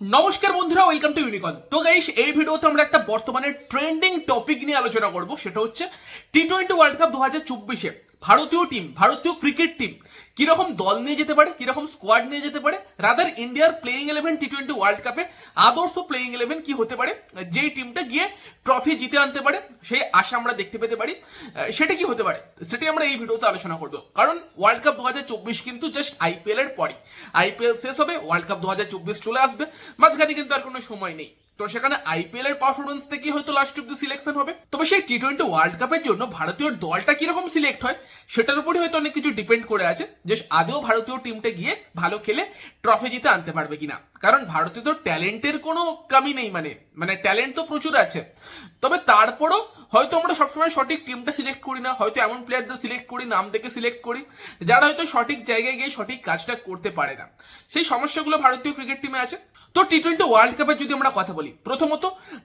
নমস্কার বন্ধুরা welcome to ইউনিকন তো গাইস এই ভিডিওতে আমরা একটা বর্তমানে ট্রেন্ডিং টপিক নিয়ে আলোচনা করব, সেটা হচ্ছে টি টোয়েন্টি ওয়ার্ল্ড কাপ দু হাজার চব্বিশে। ভারতীয় টিম ভারতীয় ক্রিকেট টিম কীরকম দল নিয়ে যেতে পারে, কীরকম স্কোয়াড নিয়ে যেতে পারে রাদার ইন্ডিয়ার playing eleven T twenty world কাপে আদর্শ প্লেইং ইলেভেন কি হতে পারে, যেই টিমটা গিয়ে ট্রফি জিতে আনতে পারে, সেই আশা আমরা দেখতে পেতে পারি সেটা কি হতে পারে, সেটি আমরা এই ভিডিওতে আলোচনা করব। কারণ ওয়ার্ল্ড কাপ দু হাজার চব্বিশ কিন্তু জাস্ট আইপিএল এর পরই। আইপিএল শেষ হবে ওয়ার্ল্ড কাপ দু হাজার চব্বিশ চলে আসবে, মাঝখানে কিন্তু আর কোনো সময় নেই। তো সেখানে আইপিএল এর পারফরমেন্স থেকেই হয়তো লাস্ট অব্দি সিলেকশন হবে। তবে সেই টি টোয়েন্টি ওয়ার্ল্ড কাপের জন্য ভারতীয় দলটা কীরকম সিলেক্ট হয়, সেটার উপরই হয়তো অনেক কিছু ডিপেন্ড করে আছে, যে আদৌ ভারতীয় টিমটা গিয়ে ভালো খেলে ট্রফি জিতে আনতে পারবে কিনা। কারণ ভারতে তো ট্যালেন্টের কোনো কমি নেই মানে মানে ট্যালেন্ট তো প্রচুর আছে। তবে তারপরও হয়তো আমরা সবসময় সঠিক টিমটা সিলেক্ট করি না, হয়তো এমন প্লেয়ারদের সিলেক্ট করি, নাম দেখে সিলেক্ট করি, যারা হয়তো সঠিক জায়গায় গিয়ে সঠিক কাজটা করতে পারে না। সেই সমস্যাগুলো ভারতীয় ক্রিকেট টিমে আছে। তো টি টোয়েন্টি ওয়ার্ল্ড কাপের যদি আমরা কথা বলি, প্রথমত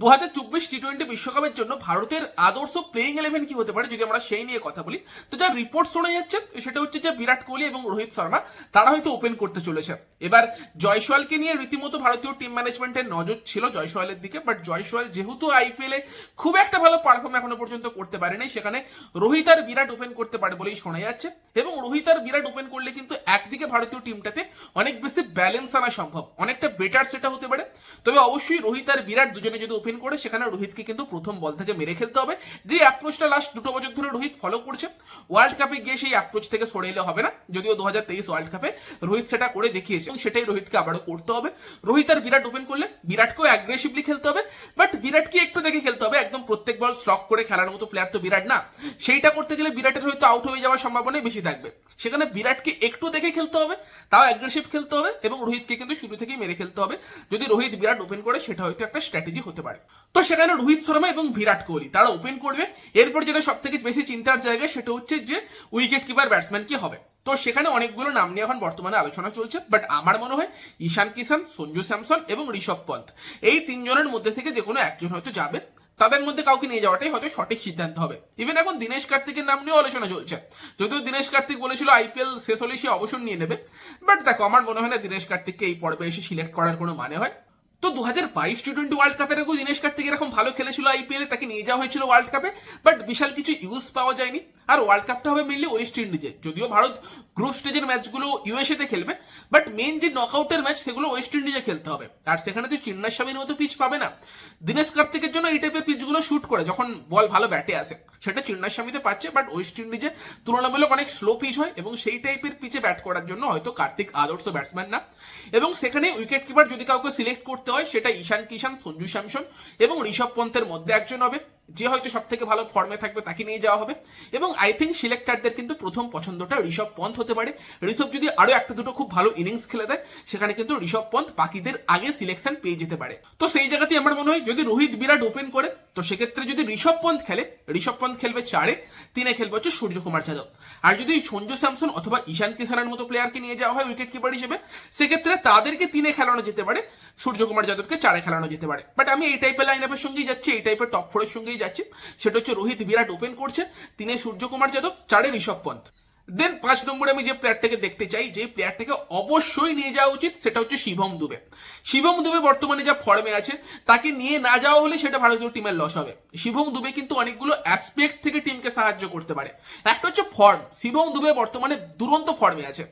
দু হাজার চব্বিশ টি টোয়েন্টি বিশ্বকাপের জন্য ভারতের আদর্শ প্লেইং ইলেভেন কি হতে পারে যদি আমরা সেই নিয়ে কথা বলি, তো যা রিপোর্ট শোনা যাচ্ছে, সেটা হচ্ছে যে বিরাট কোহলি এবং রোহিত শর্মা, তারা হয়তো ওপেন করতে চলেছে। এবার জয়সওয়ালকে নিয়ে রীতিমতো ভারতীয় টিম ম্যানেজমেন্টের নজর ছিল জয়সওয়ালের দিকে বাট জয়সওয়াল যেহেতু আইপিএল এ খুব একটা ভালো পারফর্ম এখনও পর্যন্ত করতে পারেনি, সেখানে রোহিত আর বিরাট ওপেন করতে পারে বলেই শোনা যাচ্ছে, এবং রোহিত আর বিরাট ওপেন করলে কিন্তু একদিকে ভারতীয় টিমটাতে অনেক বেশি ব্যালেন্স আনা সম্ভব, অনেকটা বেটার সেটা হতে পারে। তবে অবশ্যই রোহিত আর বিরাট দুজনে যদি ওপেন করে, সেখানে রোহিতকে কিন্তু প্রথম বল থেকে মেরে খেলতে হবে। যে অ্যাপ্রোচটা লাস্ট দুটো বছর ধরে রোহিত ফলো করছে ওয়ার্ল্ড কাপে গিয়ে সেই অ্যাপ্রোচ থেকে সরে এলে হবে না, যদিও দু হাজার তেইশ ওয়ার্ল্ড কাপে রোহিত সেটা করে দেখিয়েছে। এবং সেটাই রোহিতকে আবারও করতে হবে। রোহিত আর বিরাট ওপেন করলে বিরাটকেও অ্যাগ্রেসিভলি খেলতে হবে বাট বিরাটকে একটু দেখে খেলতে হবে। একদম প্রত্যেক বল স্টক করে খেলার মতো প্লেয়ার তো বিরাট না। সেইটা করতে গেলে বিরাটের হয়তো আউট হয়ে যাওয়ার সম্ভাবনাই বেশি থাকবে। সেখানে বিরাটকে একটু দেখে খেলতে হবে, তাও অ্যাগ্রেসিভ খেলতে হবে এবং রোহিতকে কিন্তু শুরু থেকেই মেরে খেলতে হবে। যদি রোহিত বিরাট ওপেন করে, সেটা হয়তো একটা স্ট্র্যাটেজি হতে পারে। তো সেখানে রোহিত শর্মা এবং বিরাট কোহলি, তারা ওপেন করবে। এরপর যেটা সব থেকে বেশি চিন্তার জায়গা, সেটা হচ্ছে যে উইকেট কিপার ব্যাটসম্যান কি হবে। তো সেখানে অনেকগুলো নাম নিয়ে এখন বর্তমানে আলোচনা চলছে বাট আমার মনে হয় ঈশান কিষান, সঞ্জু স্যামসন এবং ঋষভ পন্থ। এই তিনজনের মধ্যে থেকে যে কোনো একজন হয়তো যাবে। তাদের মধ্যে কাউকে নিয়ে যাওয়াটাই হয়তো সঠিক সিদ্ধান্ত হবে। ইভেন এখন দীনেশ কার্তিকের নাম নিয়েও আলোচনা চলছে। যদিও দিনেশ কার্তিক বলেছিল আইপিএল শেষ হলে সে অবসর নিয়ে নেবে। বাট দেখো, আমার মনে হয় না দিনেশ কার্তিককে এই পর্বে এসে সিলেক্ট করার কোনো মানে হয়। তো দু হাজার বাইশ টি টোয়েন্টি ওয়ার্ল্ড কাপের আগেও দীনেশ কার্তিক এরকম ভালো খেলেছিল আইপিএল তাকে নিয়ে যাওয়া হয়েছিল ওয়ার্ল্ড কাপে বাট বিশাল কিছু ইউজ পাওয়া যায়নি। আর ওয়ার্ল্ড কাপটা হবে মেনলি ওয়েস্ট ইন্ডিজে যদিও ভারত গ্রুপ স্টেজের ম্যাচগুলো ইউএসএ তে খেলবে বাট মেন যে নকআউটের ম্যাচ সেগুলো ওয়েস্ট ইন্ডিজে খেলতে হবে। আর সেখানে তুই চিন্নার স্বামীর মতো পিচ পাবে না। দিনেশ কার্তিকের জন্য এই টাইপের পিচগুলো শুট করে, যখন বল ভালো ব্যাটে আসে। সেটা চিন্নার স্বামীতে পাচ্ছে বাট ওয়েস্ট ইন্ডিজে তুলনামূলক অনেক স্লো পিচ হয়, এবং সেই টাইপের পিচে ব্যাট করার জন্য হয়তো কার্তিক আদর্শ ব্যাটসম্যান না। এবং সেখানে উইকেট কিপার যদি কাউকে সিলেক্ট করতে হয়, সেটা ঈশান কিষান সঞ্জু স্যামসন এবং ঋষভ পন্থের মধ্যে একজন হবে, যে হয়তো সব থেকে ভালো ফর্মে থাকবে তাকে নিয়ে যাওয়া হবে। এবং আই থিঙ্ক সিলেক্টারদের কিন্তু প্রথম পছন্দটা ঋষভ পন্থ হতে পারে। ঋষভ যদি আরও একটা দুটো খুব ভালো ইনিংস খেলে দেয়, সেখানে কিন্তু ঋষভ পন্থ বাকিদের আগে সিলেকশন পেয়ে যেতে পারে। তো সেই জায়গাতেই আমার মনে হয়, যদি রোহিত বিরাট ওপেন করে, তো সেক্ষেত্রে যদি ঋষভ পন্থ খেলে, ঋষভ পন্থ খেলবে চারে, তিনে খেলবে হচ্ছে সূর্যকুমার যাদব। আর যদি সঞ্জু স্যামসন অথবা ঈশান কিষানের মতো প্লেয়ারকে নিয়ে যাওয়া হয় উইকেট কিপার হিসেবে, সেক্ষেত্রে তাদেরকে তিনে খেলানো যেতে পারে, সূর্যকুমার যাদবকে চারে খেলানো যেতে পারে। বাট আমি এই টাইপের লাইন আপের সঙ্গেই যাচ্ছি, এই টাইপের টপ ফোরের সঙ্গেই যাচ্ছি। সেটা হচ্ছে রোহিত, বিরাট ওপেন করছে, তিনে সূর্যকুমার যাদব, চারে ঋষভ পন্থ। দেন পাঁচ নম্বরে আমি যে প্লেয়ারটাকে দেখতে চাই, যে প্লেয়ারটাকে অবশ্যই নিয়ে যাওয়া উচিত, সেটা হচ্ছে শিবম দুবে। শিবম দুবে বর্তমানে যা ফর্মে আছে, তাকে নিয়ে না যাওয়া হলে সেটা ভারতীয় টিমের লস হবে। শিবম দুবে কিন্তু অনেকগুলো অ্যাসপেক্ট থেকে টিমকে সাহায্য করতে পারে। একটা হচ্ছে ফর্ম শিবম দুবে বর্তমানে দুরন্ত ফর্মে আছে।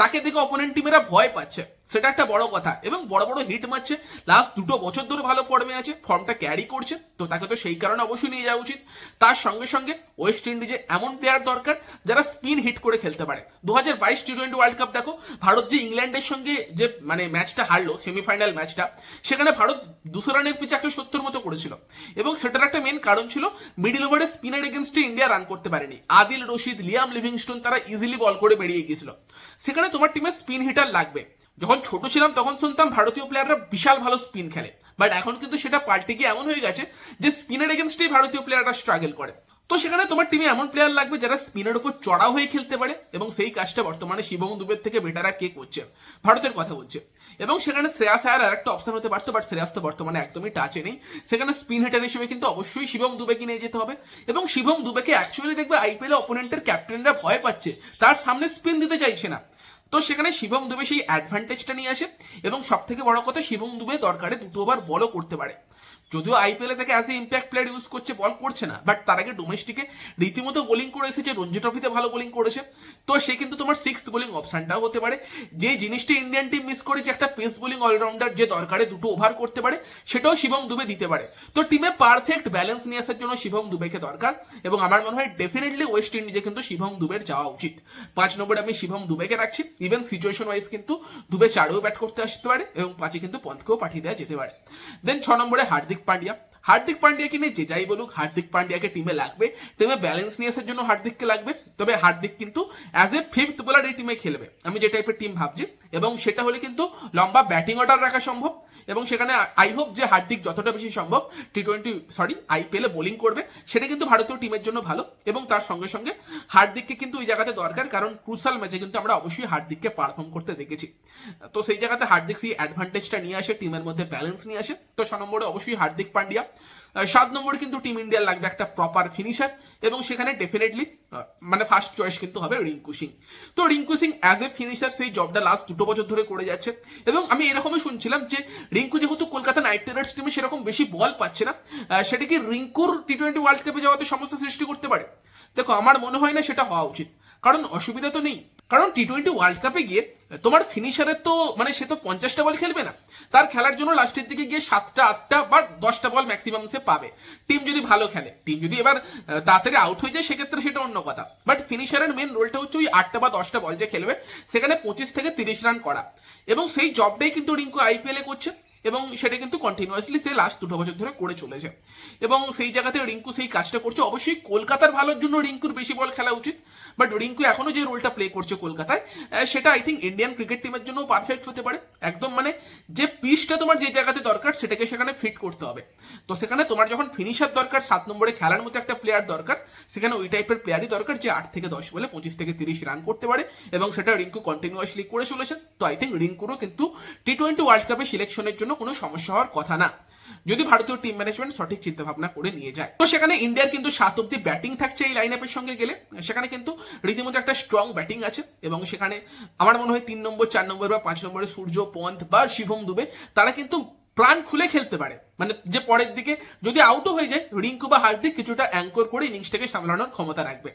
তাকে দেখে অপোনেন্ট টিমেরা ভয় পাচ্ছে। সেটা একটা বড় কথা। এবং বড় বড় হিট মারছে। লাস্ট দুটো বছর ধরে ভালো ফর্মে আছে ফর্মটা ক্যারি করছে। তো তাকে তো সেই কারণে অবশ্যই নিয়ে যাওয়া উচিত। তার সঙ্গে সঙ্গে ওয়েস্ট ইন্ডিজে এমন প্লেয়ার দরকার যারা স্পিন হিট করে খেলতে পারে। দু হাজার বাইশ টি টোয়েন্টি ওয়ার্ল্ড কাপ দেখো, ভারত যে ইংল্যান্ডের সঙ্গে যে মানে ম্যাচটা হারলো সেমিফাইনাল ম্যাচটা সেখানে ভারত দুশো রানের পিছে একশো সত্তর মতো করেছিল। এবং সেটার একটা মেন কারণ ছিল মিডিল ওভারে স্পিনের এগেনস্টে ইন্ডিয়া রান করতে পারেনি। আদিল, রশিদ, লিয়াম লিভিংস্টোন তারা ইজিলি বল করে বেরিয়ে গিয়েছিল। সেখানে তোমার টিমে স্পিন হিটার লাগবে। যখন ছোট ছিলাম, তখন শুনতাম ভারতীয় প্লেয়াররা বিশাল ভালো স্পিন খেলে। বাট এখন কিন্তু সেটা পাল্টে গিয়ে এমন হয়ে গেছে যে স্পিনের এগেনস্টেই ভারতীয় প্লেয়াররা স্ট্রাগল করে। তো সেখানে তোমার টিমে এমন প্লেয়ার লাগবে যারা স্পিনের উপর চড়া হয়ে খেলতে পারে এবং সেই কাজটা বর্তমানে শিবম দুবের থেকে বেটারা কে করছে? ভারতের কথা বলছে। এবং সেখানে শ্রেয়াস আয়ার আর একটা অপশন হতে পারতো বাট শ্রেয়াস তো বর্তমানে একদমই টাচে নেই। সেখানে স্পিন হিটার হিসেবে কিন্তু অবশ্যই শিবম দুবেকে নিয়ে যেতে হবে। এবং শিবম দুবেকে অ্যাকচুয়ালি দেখবে আইপিএল অপোনেন্টের ক্যাপ্টেনরা ভয় পাচ্ছে। তার সামনে স্পিন দিতে চাইছে না। তো সেখানে শিবম দুবে সেই অ্যাডভান্টেজটা নিয়ে আসে এবং সব থেকে বড় কথা শিবম দুবে দরকারে দুটো ওভার বলও করতে পারে। যদিও আইপিএল এ তাকে as a impact player use করছে বল করছে না বাট তার আগে ডোমেস্টিকে রীতিমতো বোলিং করে এসেছে রঞ্জি ট্রফিতে ভালো বোলিং করেছে। তো সে কিন্তু তোমার সিক্স বোলিং অপশনটাও হতে পারে। যে জিনিসটা ইন্ডিয়ান টিম মিস করে যে একটা পেস বোলিং অলরাউন্ডার যে দরকারে দুটো ওভার করতে পারে, সেটাও শিবম দুবে দিতে পারে। তো টিমে পারফেক্ট ব্যালেন্স নিয়ে আসার জন্য শিবম দুবেকে দরকার, এবং আমার মনে হয় ডেফিনেটলি ওয়েস্ট ইন্ডিজে কিন্তু শিবম দুবের যাওয়া উচিত। পাঁচ নম্বরে আমি শিবম দুবেকে রাখছি ইভেন সিচুয়েশন ওয়াইজ কিন্তু দুবে চারেও ব্যাট করতে আসতে পারে, এবং পাঁচে কিন্তু পন্থকেও পাঠিয়ে দেওয়া যেতে পারে। দেন ছ নম্বরে হার্দিক পান্ডিয়া। হার্দিক পান্ডিয়াকে নিয়ে যে যাই বলুক, হার্দিক পান্ডিয়াকে টিমে লাগবে। টিমে ব্যালেন্স নিয়ে আসার জন্য হার্দিককে লাগবে। তবে হার্দিক কিন্তু অ্যাজ এ ফিফথ বোলার এই টিমে খেলবে। আমি যে টাইপের টিম ভাবছি। এবং সেটা হলে কিন্তু লম্বা ব্যাটিং অর্ডার রাখা সম্ভব। এবং সেখানে আই হোপ যে হার্দিক যতটা বেশি সম্ভব টি টোয়েন্টি সরি আইপিএলে বোলিং করবে। সেটা কিন্তু ভারতীয় টিমের জন্য ভালো এবং তার সঙ্গে সঙ্গে হার্দিককে কিন্তু ওই জায়গাতে দরকার, কারণ ক্রুশাল ম্যাচে কিন্তু আমরা অবশ্যই হার্দিককে পারফর্ম করতে দেখেছি। তো সেই জায়গাতে হার্দিক সেই অ্যাডভান্টেজটা নিয়ে আসে টিমের মধ্যে ব্যালেন্স নিয়ে আসে। তো ছ নম্বরে অবশ্যই হার্দিক পান্ডিয়া। সাত নম্বর কিন্তু টিম ইন্ডিয়ার লাগবে একটা প্রপার ফিনিশার এবং সেখানে ডেফিনেটলি মানে ফার্স্ট চয়েস কিন্তু হবে রিঙ্কু সিং। তো Rinku Singh as a finisher সেই জবটা লাস্ট দুটো বছর ধরে করে যাচ্ছে এবং আমি এরকমই শুনছিলাম যে রিঙ্কু যেহেতু কলকাতা নাইট রাইডার্স টিমে সেরকম বেশি বল পাচ্ছে না সেটা কি রিঙ্কুর টি টোয়েন্টি ওয়ার্ল্ড কাপে যাওয়াতে সমস্যা সৃষ্টি করতে পারে? দেখো, আমার মনে হয় না সেটা হওয়া উচিত। কারণ অসুবিধা তো নেই। কারণ টি টোয়েন্টি ওয়ার্ল্ড কাপে গিয়ে, তোমার ফিনিশারের তো মানে সে তো পঞ্চাশটা বল খেলবে না। তার খেলার জন্য লাস্টের দিকে গিয়ে সাতটা, আটটা বা দশটা বল ম্যাক্সিমাম সে পাবে। টিম যদি ভালো খেলে টিম যদি এবার তাড়াতাড়ি আউট হয়ে যায়, সেক্ষেত্রে সেটা অন্য কথা। বাট ফিনিশারের মেন রোলটা হচ্ছে ওই আটটা বা দশটা বল যে খেলবে, সেখানে পঁচিশ থেকে তিরিশ রান করা। এবং সেই জবটাই কিন্তু রিঙ্কু আইপিএলে করছে। এবং সেটা কিন্তু কন্টিনিউয়াসলি সে লাস্ট দুটো বছর ধরে করে চলেছে। এবং সেই জায়গাতে রিঙ্কু সেই কাজটা করছে। অবশ্যই কলকাতার ভালোর জন্য রিঙ্কুর বেশি বল খেলা উচিত। বাট রিঙ্কু এখনও যে রোলটা প্লে করছে কলকাতায় সেটা আই থিঙ্ক ইন্ডিয়ান ক্রিকেট টিমের জন্য পারফেক্ট হতে পারে। একদম মানে যে পিচটা তোমার যে জায়গাতে দরকার, সেটাকে সেখানে ফিট করতে হবে। তো সেখানে তোমার যখন ফিনিশার দরকার, সাত নম্বরে খেলার মতো একটা প্লেয়ার দরকার, সেখানে ওই টাইপের প্লেয়ারই দরকার যে আট থেকে দশ বলে পঁচিশ থেকে তিরিশ রান করতে পারে এবং সেটা রিঙ্কু কন্টিনিউয়াসলি করে চলেছে। তো আই থিঙ্ক রিঙ্কুরও কিন্তু টি টোয়েন্টি ওয়ার্ল্ড কাপে সিলেকশনের জন্য কোনো সমস্যা হওয়ার কথা না। যদি ভারতীয় টিম ম্যানেজমেন্ট সঠিক চিন্তা ভাবনা করে নিয়ে যায়। তো সেখানে ইন্ডিয়ার কিন্তু সাত অব্দি ব্যাটিং থাকছে এই লাইন আপের সঙ্গে গেলে। সেখানে কিন্তু রীতিমতো একটা স্ট্রং ব্যাটিং আছে এবং সেখানে আমার মনে হয় তিন নম্বর, চার নম্বর বা পাঁচ নম্বরে সূর্য, পন্থ বা শিবম দুবে তারা কিন্তু প্রাণ খুলে খেলতে পারে। মানে যে পরের দিকে যদি আউটও হয়ে যায়, রিঙ্কু বা হার্দিক কিছুটা অ্যাঙ্কর করে ইনিংসটাকে সামলানোর ক্ষমতা রাখবে।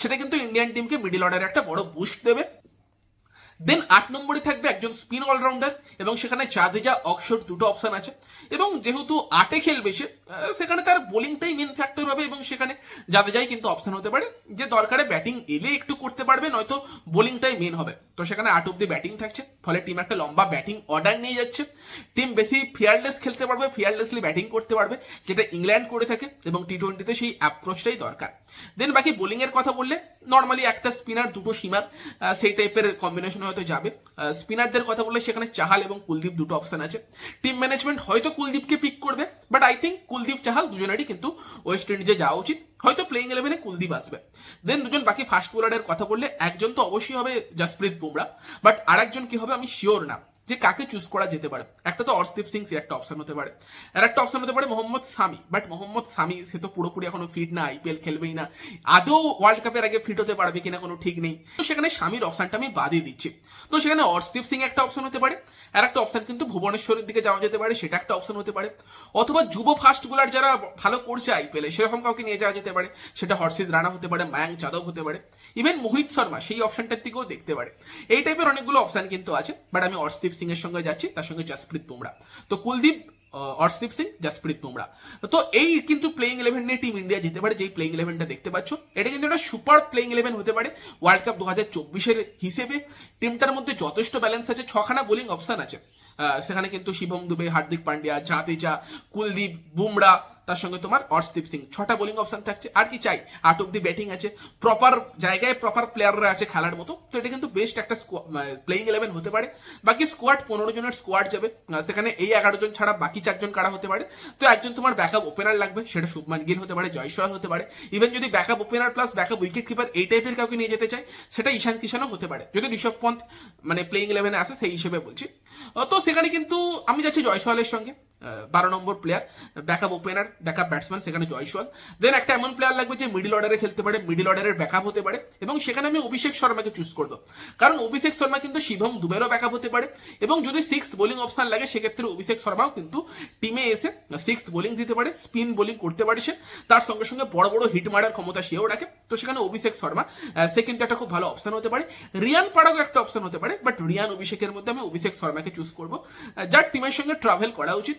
সেটা কিন্তু ইন্ডিয়ান টিমকে মিডিল অর্ডারে একটা বড় বুস্ট দেবে। দেন আট নম্বরে থাকবে একজন স্পিন অলরাউন্ডার এবং সেখানে চাঁদেজা অক্সর দুটো অপশন আছে। এবং যেহেতু আটে খেলবে সে সেখানে তার বোলিংটাই মেন ফ্যাক্টর হবে এবং সেখানে জাদেজাই কিন্তু অপশন হতে পারে। যে দরকারে ব্যাটিং এলে একটু করতে পারবে, নয়তো বোলিংটাই মেন হবে। তো সেখানে আট অব্দি ব্যাটিং থাকছে, ফলে টিম একটা লম্বা ব্যাটিং অর্ডার নিয়ে যাচ্ছে। টিম বেশি ফিয়ারলেস খেলতে পারবে ফিয়ারলেসলি ব্যাটিং করতে পারবে, যেটা ইংল্যান্ড করে থাকে এবং টি টোয়েন্টিতে সেই অ্যাপ্রোচটাই দরকার। দেন বাকি বোলিং এর কথা বললে নর্মালি একটা স্পিনার দুটো সীমার সেই টাইপের কম্বিনেশন হয়তো যাবে। স্পিনারদের কথা বললে সেখানে চাহাল এবং কুলদীপ দুটো অপশন আছে। টিম ম্যানেজমেন্ট হয়তো কুলদীপকে পিক করবে but I think Kuldeep Chahal দুজনেরই কিন্তু ওয়েস্ট ইন্ডিজে যাওয়া উচিত। হয়তো প্লেইং ইলেভেনে কুলদীপ আসবে। দেন দুজন বাকি ফাস্ট বোলারের কথা বললে, একজন তো অবশ্যই হবে জাসপ্রীত বুমরা বাট আরেকজন কি হবে আমি শিওর না। যে কাকে চুজ করা যেতে পারে। একটা তো অর্শদীপ সিং একটা অপশন হতে পারে। আর একটা অপশন হতে পারে মোহাম্মদ সামি বাট মোহাম্মদ সামি সে তো পুরোপুরি এখনও ফিট না আইপিএল খেলবেই না। আদৌ ওয়ার্ল্ড কাপের আগে ফিট হতে পারবে কিনা কোনো ঠিক নেই। তো সেখানে স্বামীর অপশনটা আমি বাদই দিচ্ছি। তো সেখানে অর্শদীপ সিং একটা অপশন হতে পারে। আর একটা অপশন কিন্তু ভুবনেশ্বরের দিকে যাওয়া যেতে পারে, সেটা একটা অপশন হতে পারে। অথবা যুব ফাস্ট বোলার যারা ভালো করছে আইপিএলে সেরকম কাউকে নিয়ে যাওয়া যেতে পারে। সেটা হর্ষিত রানা হতে পারে মায়াঙ্ক যাদব হতে পারে। ইভেন মোহিত শর্মা সেই অপশনটার দিকেও দেখতে পারে। এই টাইপের অনেকগুলো অপশন কিন্তু আছে বাট আমি অর্শদীপ সিং এর সঙ্গে যাচ্ছি, তার সঙ্গে জাসপ্রীত বুমরা তো কুলদীপ অর্শদীপ সিং জাসপ্রীত বুমরা তো এই কিন্তু প্লেইং ইলেভেন নিয়ে টিম ইন্ডিয়া যেতে পারে, যেই প্লেইং ইলেভেনটা দেখতে পাচ্ছ। এটা কিন্তু একটা সুপার প্লেইং ইলেভেন হতে পারে ওয়ার্ল্ড কাপ দু হাজার চব্বিশের হিসেবে। টিমটার মধ্যে যথেষ্ট ব্যালেন্স আছে, ছখানা বোলিং অপশন আছে। সেখানে কিন্তু শিবম দুবে, হার্দিক পান্ডিয়া, জাদেজা কুলদীপ বুমরা তার সঙ্গে তোমার অর্শদীপ সিং। ছটা বোলিং অপশন থাকছে। আর কি চাই? আট অব্দি ব্যাটিং আছে। প্রপার জায়গায় প্রপার প্লেয়াররা আছে খেলার মতো। তো এটা কিন্তু বেস্ট একটা প্লেইং ইলেভেন হতে পারে। বাকি স্কোয়াড পনেরো জনের স্কোয়াড যাবে। সেখানে এই এগারো জন ছাড়া বাকি চারজন কারা হতে পারে? তো একজন তোমার ব্যাকআপ ওপেনার লাগবে। সেটা শুভমান গিল হতে পারে, জয়সওয়াল হতে পারে। ইভেন যদি backup opener plus backup wicket keeper এই টাইপের কাউকে নিয়ে যেতে চায়, সেটা ঈশান কিষানও হতে পারে। যদি ঋষভ পন্থ মানে প্লেইং ইলেভেনে আসে, সেই হিসেবে বলছি। তো সেখানে কিন্তু আমি যাচ্ছি জয়সওয়ালের সঙ্গে। বারো নম্বর player backup opener backup batsman সেখানে জয়সওয়াল। দেন একটা এমন প্লেয়ার লাগবে যে মিডিল অর্ডারে খেলতে পারে মিডিল অর্ডারের ব্যাকআপ হতে পারে, এবং সেখানে আমি অভিষেক শর্মাকে চুজ করব। কারণ অভিষেক শর্মা কিন্তু শিবম দুবেরও ব্যাকআপ হতে পারে, এবং যদি সিক্স বোলিং অপশন লাগে, সেক্ষেত্রে অভিষেক শর্মাও কিন্তু টিমে এসে সিক্স বোলিং দিতে পারে স্পিন বোলিং করতে পারে সে। তার সঙ্গে সঙ্গে বড় বড় হিট মারার ক্ষমতা সেও রাখে। তো সেখানে অভিষেক শর্মা সে কিন্তু একটা খুব ভালো অপশন হতে পারে। রিয়ান পাড়াও একটা অপশন হতে পারে বাট রিয়ান অভিষেকের মধ্যে আমি অভিষেক শর্মাকে চুজ করব। যার টিমের সঙ্গে ট্রাভেল করা উচিত।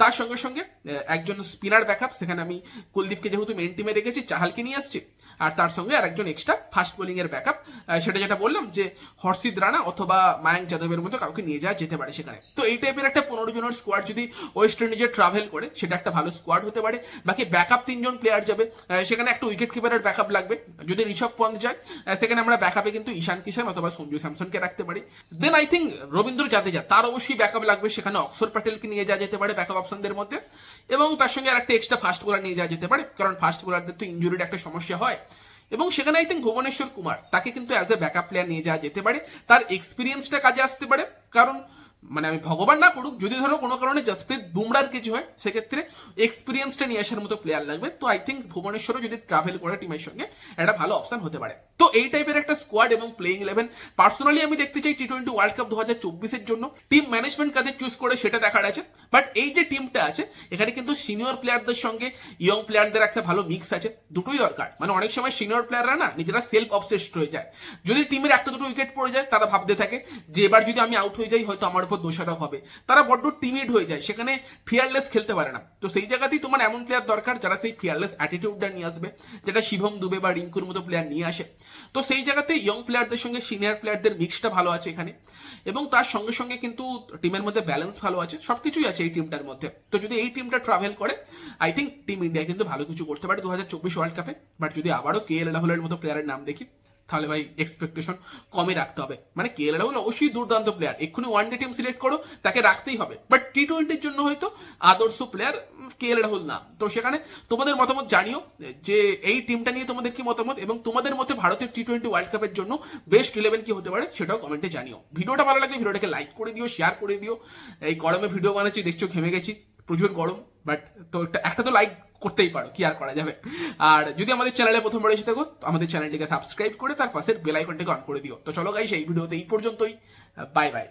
তার সঙ্গে সঙ্গে একজন স্পিনার ব্যাকআপ সেখানে আমি কুলদীপকে যেহেতু মেন টিমে রেখেছি চাহালকে নিয়ে আসছি, আর তার সঙ্গে আরেকজন এক্সট্রা ফাস্ট বোলিং এর ব্যাকআপ সেটা যেটা বললাম যে হর্ষিদ রানা অথবা মায়াঙ্ক যাদবের মতো কাউকে নিয়ে যাওয়া যেতে পারে সেখানে। তো এই টাইপের একটা পনেরো জনের স্কোয়াড যদি ওয়েস্ট ইন্ডিজে ট্রাভেল করে, সেটা একটা ভালো স্কোয়াড হতে পারে। বাকি ব্যাকআপ তিনজন প্লেয়ার যাবে সেখানে একটা উইকেট কিপারের ব্যাকআপ লাগবে। যদি ঋষভ পন্থ যায় সেখানে আমরা ব্যাকআপে কিন্তু ঈশান কিষান অথবা সঞ্জু স্যামসনকে রাখতে পারি। Then I think Ravindra Jadeja, তার অবশ্যই ব্যাকআপ লাগবে, সেখানে অক্ষর প্যাটেলকে নিয়ে যাওয়া যেতে পারে ব্যাকআপ অপশনদের মধ্যে। এবং তার সঙ্গে আর একটা এক্সট্রা ফাস্ট বোলার নিয়ে যাওয়া যেতে পারে, কারণ ফাস্ট বোলারদের তো ইঞ্জুরির একটা সমস্যা হয়। এবং সেখানে আই থিঙ্ক ভুবনেশ্বর কুমার, তাকে কিন্তু অ্যাজ এ ব্যাকআপ প্লেয়ার নিয়ে যাওয়া যেতে পারে। তার এক্সপিরিয়েন্সটা কাজে আসতে পারে, কারণ মানে আমি ভগবান না করুক, যদি ধরো কোনো কারণে জসপ্রীত বুমরার কিছু হয়, সেক্ষেত্রে এক্সপিরিয়েন্সটা নিয়ে আসার মতো প্লেয়ার লাগবে। তো আই থিঙ্ক ভুবনেশ্বরও যদি ট্রাভেল করে টিমের সঙ্গে, একটা ভালো অপশন হতে পারে। তো এই টাইপের একটা স্কোয়াড এবং প্লেইং ইলেভেন পার্সোনালি আমি দেখতে চাই টি টোয়েন্টি ওয়ার্ল্ড কাপ দু হাজার চব্বিশের জন্য। টিম ম্যানেজমেন্ট কাদের চুজ করে সেটা দেখার আছে। বাট এই যে টিমটা আছে, এখানে কিন্তু সিনিয়র প্লেয়ারদের সঙ্গে ইয়ং প্লেয়ারদের একটা ভালো মিক্স আছে। দুটোই দরকার। মানে অনেক সময় সিনিয়র প্লেয়াররা না নিজেরা সেলফ অবসেসড হয়ে যায়। যদি টিমের একটা দুটো উইকেট পড়ে যায়, তারা ভাবতে থাকে যে এবার যদি আমি আউট হয়ে যাই, হয়তো আমার উপর দোষারোপ হবে। তারা বড্ড টিমিড হয়ে যায়, সেখানে ফিয়ারলেস খেলতে পারে না। তো সেই জায়গাতেই তোমার এমন প্লেয়ার দরকার যারা সেই ফিয়ারলেস অ্যাটিটিউডটা নিয়ে আসবে, যেটা শিবম দুবে বা রিঙ্কুর মতো প্লেয়ার নিয়ে আসে। তো সেই জায়গাতে ইয়ং প্লেয়ারদের সঙ্গে সিনিয়র প্লেয়ারদের মিক্সটা ভালো আছে এখানে। এবং তার সঙ্গে সঙ্গে কিন্তু টিমের মধ্যে ব্যালেন্স ভালো আছে, সবকিছুই আছে এই টিমটার মধ্যে। তো যদি এই টিমটা ট্রাভেল করে আই থিঙ্ক টিম ইন্ডিয়া কিন্তু ভালো কিছু করতে পারে। দু হাজার চব্বিশ ওয়ার্ল্ড কাপে বাট যদি আবারও কে এল রাহুলের মতো প্লেয়ারের নাম দেখি তাহলে ভাই এক্সপেকটেশন কমে রাখতে হবে। মানে কে এল রাহুল অবশ্যই দুর্দান্ত প্লেয়ার এক্ষুনি ওয়ান ডে টিম সিলেক্ট করো, তাকে রাখতেই হবে। বাট টি টোয়েন্টির জন্য হয়তো আদর্শ প্লেয়ার কে এল রাহুল না। তো সেখানে তোমাদের মতামত জানিও যে এই টিমটা নিয়ে তোমাদের কি মতামত এবং তোমাদের মতে ভারতীয় টি টোয়েন্টি ওয়ার্ল্ড কাপের জন্য বেস্ট ইলেভেন কি হতে পারে সেটাও কমেন্টে জানিও। ভিডিওটা ভালো লাগলে ভিডিওটাকে লাইক করে দিও শেয়ার করে দিও। এই গরমে ভিডিও বানাচ্ছি, দেখছ ঘেমে গেছি। প্রচুর গরম বাট তো একটা- তো লাইক করতেই পারো, কি আর করা যাবে? আর যদি আমাদের চ্যানেলে প্রথমবার এসে থাকো, তো আমাদের চ্যানেলটিকে সাবস্ক্রাইব করে তার পাশের বেল আইকনটিকে অন করে দিও। তো চলো গাইস এই ভিডিওতে এই পর্যন্তই। Bye bye